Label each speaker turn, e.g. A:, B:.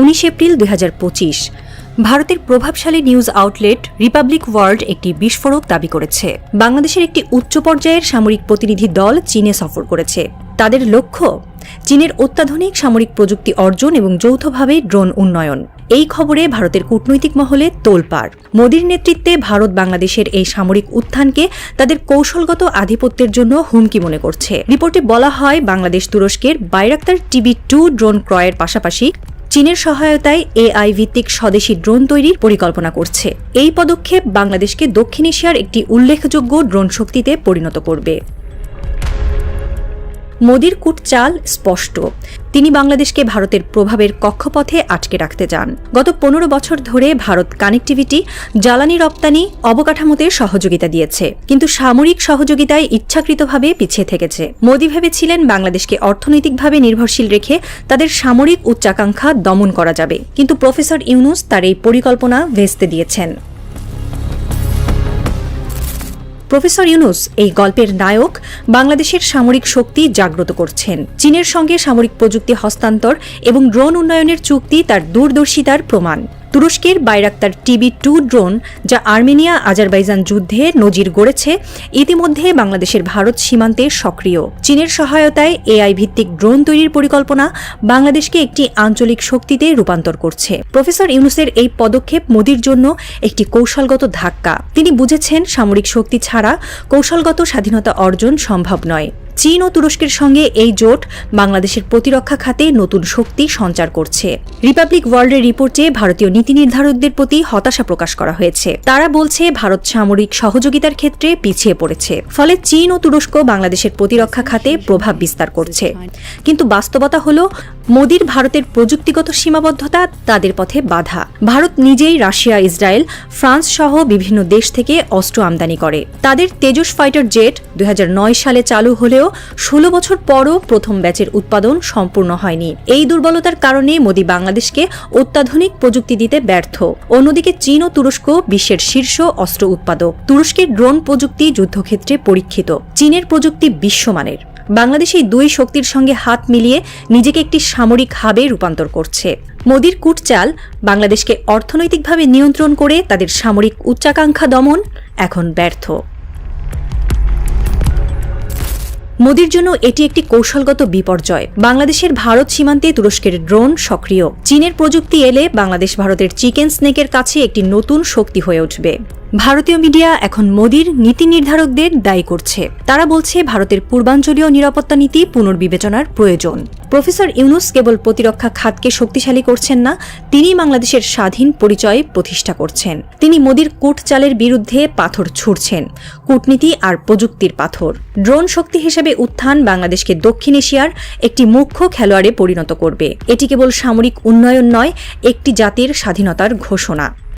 A: উনিশ এপ্রিল দুই হাজার পঁচিশ, ভারতের প্রভাবশালী নিউজ আউটলেট রিপাবলিক ওয়ার্ল্ড একটি বিস্ফোরক দাবি করেছে। বাংলাদেশের একটি উচ্চ পর্যায়ের সামরিক প্রতিনিধি দল চীনে সফর করেছে। তাদের লক্ষ্য, চীনের অত্যাধুনিক সামরিক প্রযুক্তি অর্জন এবং যৌথভাবে ড্রোন উন্নয়ন। এই খবরে ভারতের কূটনৈতিক মহলে তোলপাড়। মোদীর নেতৃত্বে ভারত বাংলাদেশের এই সামরিক উত্থানকে তাদের কৌশলগত আধিপত্যের জন্য হুমকি মনে করছে। রিপোর্টে বলা হয়, বাংলাদেশ তুরস্কের বাইরাক্তার টিবি টু ড্রোন ক্রয়ের পাশাপাশি চীনের সহায়তায় এআই ভিত্তিক স্বদেশি ড্রোন তৈরির পরিকল্পনা করছে। এই পদক্ষেপ বাংলাদেশকে দক্ষিণ এশিয়ার একটি উল্লেখযোগ্য ড্রোন শক্তিতে পরিণত করবে। মোদির কূট চাল স্পষ্ট। তিনি বাংলাদেশকে ভারতের প্রভাবের কক্ষপথে আটকে রাখতে চান। গত পনেরো বছর ধরে ভারত কানেক্টিভিটি, জ্বালানি রপ্তানি, অবকাঠামোতে সহযোগিতা দিয়েছে। কিন্তু সামরিক সহযোগিতায় ইচ্ছাকৃতভাবে পিছিয়ে থেকেছে। মোদি ভেবেছিলেন বাংলাদেশকে অর্থনৈতিকভাবে নির্ভরশীল রেখে তাদের সামরিক উচ্চাকাঙ্ক্ষা দমন করা যাবে। কিন্তু প্রফেসর ইউনুস তার এই পরিকল্পনা ভেস্তে দিয়েছেন। প্রফেসর ইউনুস এই গল্পের নায়ক বাংলাদেশের সামরিক শক্তি জাগ্রত করছেন। চীনের সঙ্গে সামরিক প্রযুক্তি হস্তান্তর এবং ড্রোন উন্নয়নের চুক্তি তার দূরদর্শিতার প্রমাণ। তুরস্কের বাইরাক্তার টিবি টু ড্রোন, যা আর্মেনিয়া আজারবাইজান যুদ্ধে নজির গড়েছে, ইতিমধ্যে বাংলাদেশের ভারত সীমান্তে সক্রিয়। চীনের সহায়তায় এআই ভিত্তিক ড্রোন তৈরির পরিকল্পনা বাংলাদেশকে একটি আঞ্চলিক শক্তিতে রূপান্তর করছে। প্রফেসর ইউনুসের এই পদক্ষেপ মোদির জন্য একটি কৌশলগত ধাক্কা। তিনি বুঝেছেন, সামরিক শক্তি ছাড়া কৌশলগত স্বাধীনতা অর্জন সম্ভব নয়। চীন ও তুরস্কের সঙ্গে এই জোট বাংলাদেশের প্রতিরক্ষা খাতে নতুন শক্তি সঞ্চার করছে। রিপাবলিক ওয়ার্ল্ডের রিপোর্টে ভারতীয় নীতি নির্ধারকদের প্রতি হতাশা প্রকাশ করা হয়েছে। তারা বলছে, ভারত সামরিক সহযোগিতার ক্ষেত্রে পিছিয়ে পড়েছে। ফলে চীন ও তুরস্ক বাংলাদেশের প্রতিরক্ষা খাতে প্রভাব বিস্তার করছে। কিন্তু বাস্তবতা হল মোদির ভারতের প্রযুক্তিগত সীমাবদ্ধতা তাদের পথে বাধা। ভারত নিজেই রাশিয়া, ইসরায়েল, ফ্রান্স সহ বিভিন্ন দেশ থেকে অস্ত্র আমদানি করে। তাদের তেজস ফাইটার জেট দুই সালে চালু হলেও ষোলো বছর পরও প্রথম ব্যাচের উৎপাদন সম্পূর্ণ হয়নি। এই দুর্বলতার কারণে মোদী বাংলাদেশকে অত্যাধুনিক প্রযুক্তি দিতে ব্যর্থ। অন্যদিকে চীন ও তুরস্ক বিশ্বের শীর্ষ অস্ত্র উৎপাদক। তুরস্কের ড্রোন প্রযুক্তি যুদ্ধক্ষেত্রে পরীক্ষিত। চীনের প্রযুক্তি বিশ্বমানের। বাংলাদেশ এই দুই শক্তির সঙ্গে হাত মিলিয়ে নিজেকে একটি সামরিক হাবে রূপান্তর করছে। মোদির কূটচাল বাংলাদেশকে অর্থনৈতিকভাবে নিয়ন্ত্রণ করে তাদের সামরিক উচ্চাকাঙ্ক্ষা দমন এখন ব্যর্থ। মোদির জন্য এটি একটি কৌশলগত বিপর্যয়। বাংলাদেশের ভারত সীমান্তে তুরস্কের ড্রোন সক্রিয়। চীনের প্রযুক্তি এলে বাংলাদেশ ভারতের চিকেন স্নেকের কাছে একটি নতুন শক্তি হয়ে উঠবে। ভারতীয় মিডিয়া এখন মোদির নীতি নির্ধারকদের দায়ী করছে। তারা বলছে, ভারতের পূর্বাঞ্চলীয় নিরাপত্তা নীতি পুনর্বিবেচনার প্রয়োজন। প্রফেসর ইউনুস কেবল প্রতিরক্ষা খাতকে শক্তিশালী করছেন না তিনি বাংলাদেশের স্বাধীন পরিচয় প্রতিষ্ঠা করছেন। তিনি মোদির কূট চালের বিরুদ্ধে পাথর ছুড়ছেন, কূটনীতি আর প্রযুক্তির পাথর। ড্রোন শক্তি হিসেবে উত্থান বাংলাদেশকে দক্ষিণ এশিয়ার একটি মুখ্য খেলোয়াড়ে পরিণত করবে। এটি কেবল সামরিক উন্নয়ন নয়, একটি জাতির স্বাধীনতার ঘোষণা।